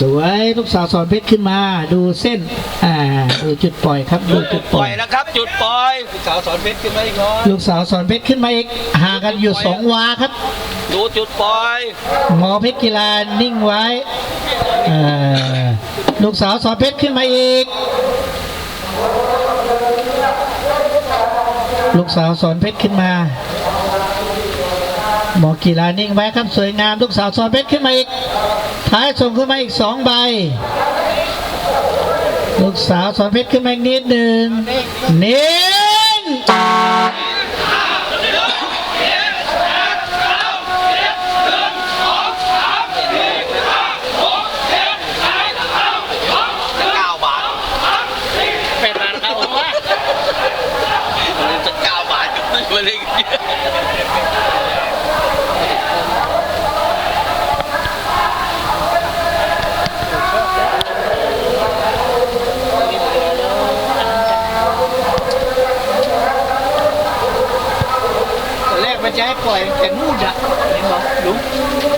สวยลูกสาวสอนเพชรขึ้นมา ดูเส้น อ่าดูจุดปล่อยครับดูจุดปปล่ล่ออยยนะครับ จุดปล่อยสาวสอนเพชรขึ้นมาอีกน้อยลูกสาวสอนเพชรขึ้นมาอีกห่างกันอยู่สองวาครับ ดูจุดปล่อยหมอเพชรกีฬานิ่งไว้เอ่อลูกสาวสอนเพชรขึ้นมาอีก ลูกสาวสอนเพชรขึ้นมา หมอกีฬานิ่งไว้ครับสวยงามลูกสาวสอนเพชรขึ้นมาอีกท้ายส่งขึ้นมาอีกสองใบ ลูกสาวสอนเพชรขึ้นมาอีกนิดหนึ่งนิ่งเก้าบาทเป็นร้นเขาว่าจะเก้าบาทก็ไม่มา ตอนแรกมันจะให้ปล่อยแต่นู่นอะเห็นบอกลุง